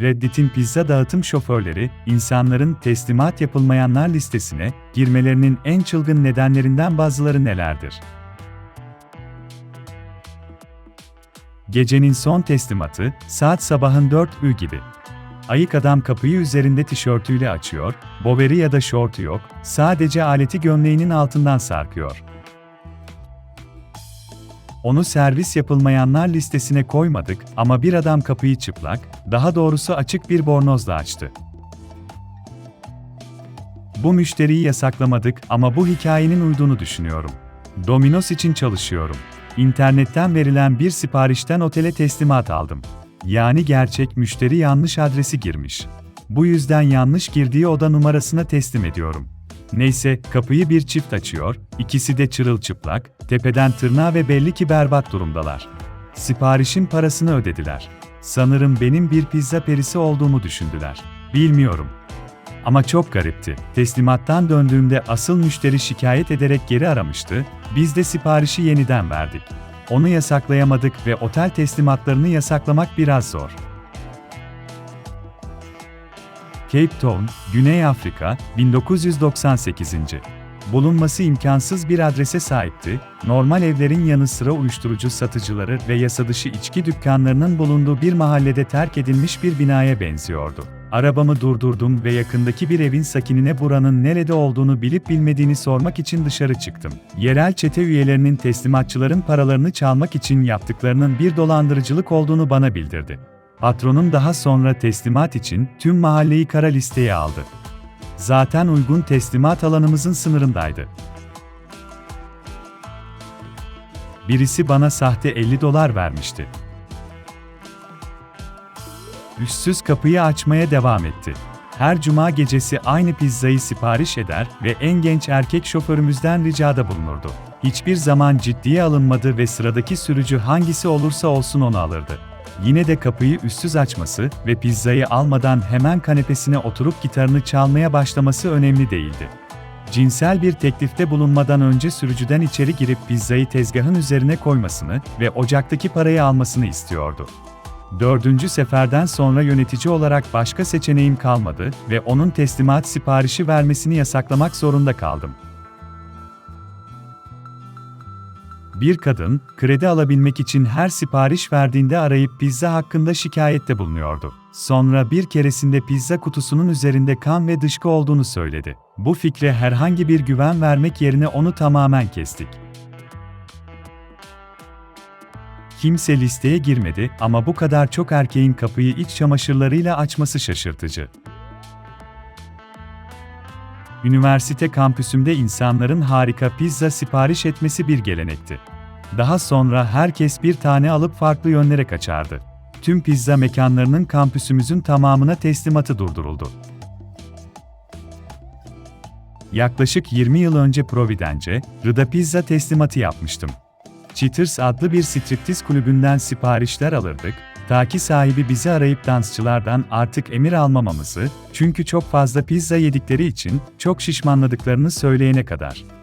Reddit'in pizza dağıtım şoförleri, insanların teslimat yapılmayanlar listesine girmelerinin en çılgın nedenlerinden bazıları nelerdir? Gecenin son teslimatı, saat sabahın 4'ü gibi. Ayık adam kapıyı üzerinde tişörtüyle açıyor, boberi ya da şortu yok, sadece aleti gömleğinin altından sarkıyor. Onu servis yapılmayanlar listesine koymadık ama bir adam kapıyı çıplak, daha doğrusu açık bir bornozla açtı. Bu müşteriyi yasaklamadık ama bu hikayenin uyduğunu düşünüyorum. Domino's için çalışıyorum. İnternetten verilen bir siparişten otele teslimat aldım. Yani gerçek müşteri yanlış adresi girmiş. Bu yüzden yanlış girdiği oda numarasına teslim ediyorum. Neyse, kapıyı bir çift açıyor, ikisi de çırılçıplak, tepeden tırnağa ve belli ki berbat durumdalar. Siparişin parasını ödediler. Sanırım benim bir pizza perisi olduğumu düşündüler. Bilmiyorum. Ama çok garipti. Teslimattan döndüğümde asıl müşteri şikayet ederek geri aramıştı, biz de siparişi yeniden verdik. Onu yasaklayamadık ve otel teslimatlarını yasaklamak biraz zor. Cape Town, Güney Afrika, 1998. Bulunması imkansız bir adrese sahipti, normal evlerin yanı sıra uyuşturucu satıcıları ve yasadışı içki dükkanlarının bulunduğu bir mahallede terk edilmiş bir binaya benziyordu. Arabamı durdurdum ve yakındaki bir evin sakinine buranın nerede olduğunu bilip bilmediğini sormak için dışarı çıktım. Yerel çete üyelerinin teslimatçıların paralarını çalmak için yaptıklarının bir dolandırıcılık olduğunu bana bildirdi. Patronum daha sonra teslimat için tüm mahalleyi kara listeye aldı. Zaten uygun teslimat alanımızın sınırındaydı. Birisi bana sahte 50 dolar vermişti. Üstsüz kapıyı açmaya devam etti. Her cuma gecesi aynı pizzayı sipariş eder ve en genç erkek şoförümüzden ricada bulunurdu. Hiçbir zaman ciddiye alınmadı ve sıradaki sürücü hangisi olursa olsun onu alırdı. Yine de kapıyı üstsüz açması ve pizzayı almadan hemen kanepesine oturup gitarını çalmaya başlaması önemli değildi. Cinsel bir teklifte bulunmadan önce sürücüden içeri girip pizzayı tezgahın üzerine koymasını ve ocaktaki parayı almasını istiyordu. Dördüncü seferden sonra yönetici olarak başka seçeneğim kalmadı ve onun teslimat siparişi vermesini yasaklamak zorunda kaldım. Bir kadın, kredi alabilmek için her sipariş verdiğinde arayıp pizza hakkında şikayette bulunuyordu. Sonra bir keresinde pizza kutusunun üzerinde kan ve dışkı olduğunu söyledi. Bu fikre herhangi bir güven vermek yerine onu tamamen kestik. Kimse listeye girmedi ama bu kadar çok erkeğin kapıyı iç çamaşırlarıyla açması şaşırtıcı. Üniversite kampüsümde insanların harika pizza sipariş etmesi bir gelenekti. Daha sonra herkes bir tane alıp farklı yönlere kaçardı. Tüm pizza mekanlarının kampüsümüzün tamamına teslimatı durduruldu. Yaklaşık 20 yıl önce Providence, Rıda Pizza teslimatı yapmıştım. Cheaters adlı bir striptiz kulübünden siparişler alırdık, ta ki sahibi bizi arayıp dansçılardan artık emir almamamızı, çünkü çok fazla pizza yedikleri için çok şişmanladıklarını söyleyene kadar.